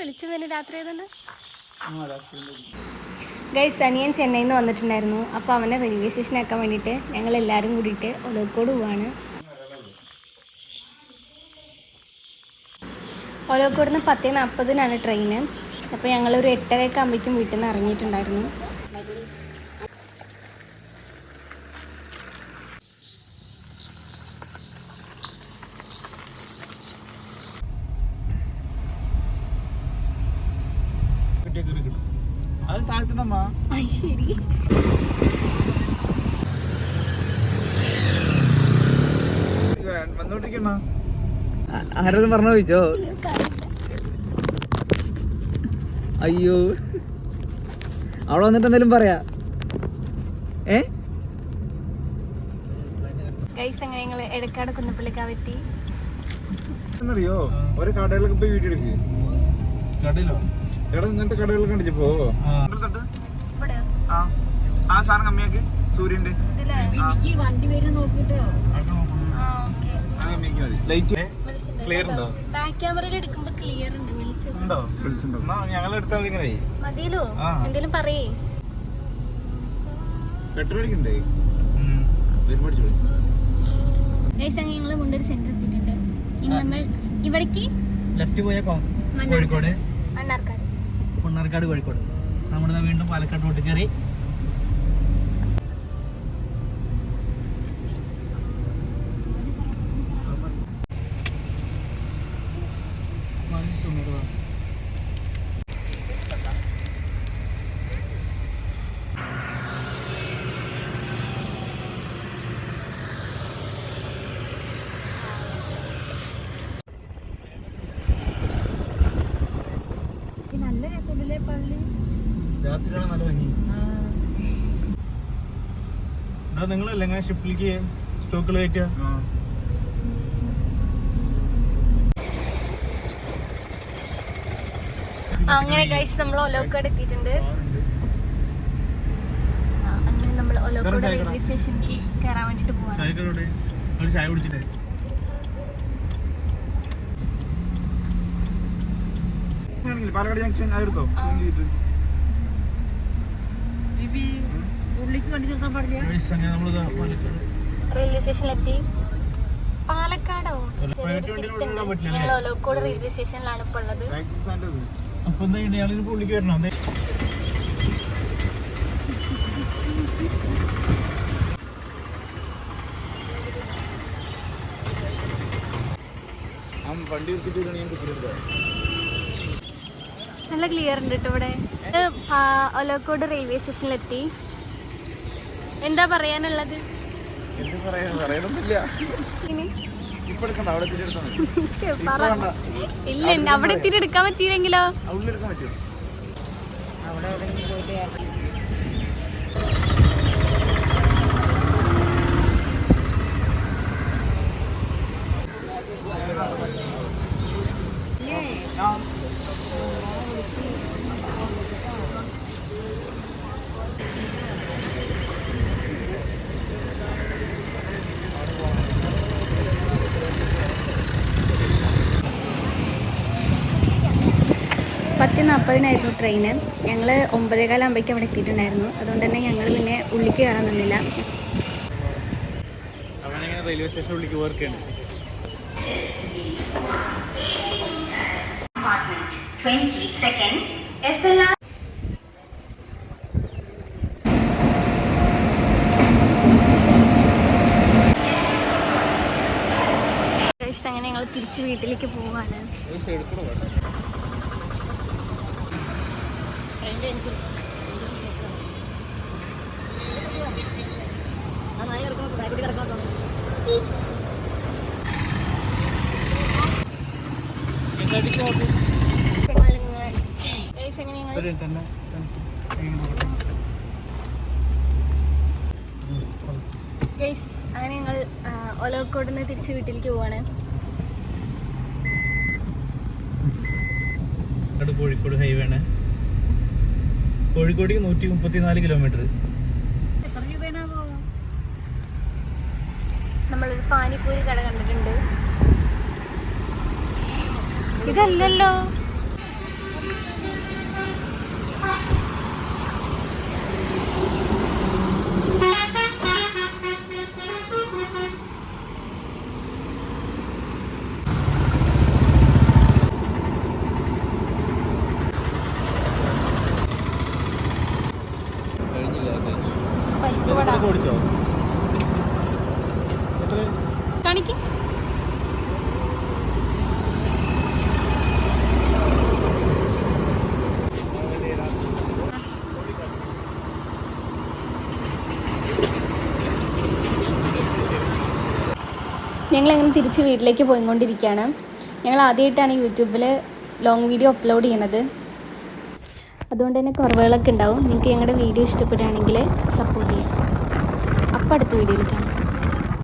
വെളിച്ചം രാത്രി ഗൈസ് അനിയൻ ചെന്നൈയിൽ നിന്ന് വന്നിട്ടുണ്ടായിരുന്നു. അപ്പോൾ അവനെ റെയിൽവേ സ്റ്റേഷനാക്കാൻ വേണ്ടിയിട്ട് ഞങ്ങൾ എല്ലാവരും കൂടിയിട്ട് ഒലോക്കോട് പോവാണ്. ഒലോക്കോട് നിന്ന് പത്ത് നാൽപ്പതിനാണ് ട്രെയിന് അപ്പോൾ ഞങ്ങൾ ഒരു എട്ടരയൊക്കെ ആകുമ്പോഴേക്കും വീട്ടിൽ നിന്ന് ഇറങ്ങിയിട്ടുണ്ടായിരുന്നു. അത് താഴ്ത്തണമ്മ ശരി. വന്നോണ്ടിരിക്കണ? ആരോടും പറഞ്ഞ ചോദിച്ചോ? അയ്യോ. അവിടെ വന്നിട്ട് എന്തെങ്കിലും പറയാ? ഏ? ഇടക്കാട് ഞങ്ങൾ എടക്കാട് കുന്നപ്പള്ളിക്കാവെത്തി എന്നറിയോ? ഒരു കടകളിലൊക്കെ പോയി വീഡിയോ എടുക്ക്. കടയിലോ എടാ ഇങ്ങനത്തെ കടകളിലൊക്കെ കണ്ടിച്ച് ആ. ആ. സാധനം കമ്മിയാക്ക് സൂര്യന്റെ ലൈറ്റ് ക്ലിയർ ഉണ്ടോ? ബാക്ക് ക്യാമറയിൽ ക്ലിയർ ഉണ്ട്. വിളിച്ചു? ഉണ്ടോ? വിളിച്ചിട്ടുണ്ടോ. ഞങ്ങൾ എടുത്താൽ ഇങ്ങനെ. മതിയല്ലോ. എന്തെങ്കിലും പറയേ. പെട്രോൾ അടിക്കണ്ടേ? പോയി. ഞങ്ങൾ മുണ്ടൊരു സെന്റർ എത്തിയിട്ടുണ്ട്. ഇനി നമ്മൾ ഇവിടേക്ക് ലെഫ്റ്റ് പോയേക്കോ? മണ്ണാർക്കാട്. കോഴിക്കോട്. മണ്ണാർക്കാട് കോഴിക്കോട്. നമ്മളിതാ വീണ്ടും പാലക്കാട് റോട്ടിൽ രാത്രിയാണ് നല്ല ഭംഗി. എടാ നിങ്ങളല്ലേ ഇങ്ങനെ ഷിപ്പിലേക്ക് സ്റ്റോക്കിൽ കയറ്റുക? അങ്ങനെ ഗൈസ് നമ്മൾ ഒലോക്കോട് എത്തിയിട്ടുണ്ട്. ആ, അങ്ങനെ നമ്മൾ ഒലോക്കോട് റെയിൽവേ സ്റ്റേഷനിലേക്ക് കയറാൻ വേണ്ടിട്ട് പോവാണ്. ചായ കുടിച്ചിട്ടേ. പാലക്കാട് ജംഗ്ഷൻ എടുത്തോ റെയിൽവേ സ്റ്റേഷനിലെത്തി പാലക്കാടോ. ഞങ്ങൾ ഒലോക്കോട് റെയിൽവേ സ്റ്റേഷനിലാണ് ഇപ്പോൾ ഉള്ളത്. അപ്പൊ എന്താ പുള്ളിക്ക് വരണോ? വണ്ടി എടുത്തിട്ട് ഞാൻ കുത്തിയെടുക്കാം നല്ല ക്ലിയർ ഉണ്ട് കേട്ടോ ഇവിടെ. ഒലക്കോട് റെയിൽവേ സ്റ്റേഷനിലെത്തി എന്താ പറയാനുള്ളത്? അവിടെ. ഇല്ല അവിടെ എത്തിയിട്ട് എടുക്കാൻ പറ്റിയില്ലെങ്കിലോ? ഉള്ളിലെടുക്കാൻ പത്ത് നാൽപ്പതിനായിരുന്നു ട്രെയിന് ഞങ്ങൾ ഒമ്പതേകാലാകുമ്പോഴേക്കും അവിടെ എത്തിയിട്ടുണ്ടായിരുന്നു. അതുകൊണ്ട് തന്നെ ഞങ്ങൾ പിന്നെ ഉള്ളിക്ക് കയറാൻ നിന്നില്ല. അവനിങ്ങനെ റെയിൽവേ സ്റ്റേഷൻ ഉള്ളിലേക്ക് വർക്ക് ചെയ്യണം? Guys, അങ്ങനെ ഞങ്ങൾ തിരിച്ച് വീട്ടിലേക്ക് പോവാണ്. ഗൈസ് അങ്ങനെ ഞങ്ങൾ ഒലോക്കോട് നിന്ന് തിരിച്ച് വീട്ടിലേക്ക് പോവാണ്. കോഴിക്കോട് ഹൈവേ ആണ്. കോഴിക്കോടേക്ക് നൂറ്റി മുപ്പത്തിനാല് കിലോമീറ്റർ പാനിപ്പൂരി കട കണ്ടിട്ടുണ്ട്. ഇതല്ലല്ലോ. ഓടിച്ചോ? കാണിക്ക്. ഞങ്ങളങ്ങനെ തിരിച്ച് വീട്ടിലേക്ക് പോയിക്കൊണ്ടിരിക്കുകയാണ്. ഞങ്ങൾ ആദ്യമായിട്ടാണ് യൂട്യൂബിൽ ലോങ് വീഡിയോ അപ്ലോഡ് ചെയ്യണത്. അതുകൊണ്ട് തന്നെ കുറവുകളൊക്കെ ഉണ്ടാവും. നിങ്ങൾക്ക് ഞങ്ങളുടെ വീഡിയോ ഇഷ്ടപ്പെടുകയാണെങ്കിൽ സപ്പോർട്ട് ചെയ്യാം. അപ്പോൾ അടുത്ത വീഡിയോയിൽ കാണാം.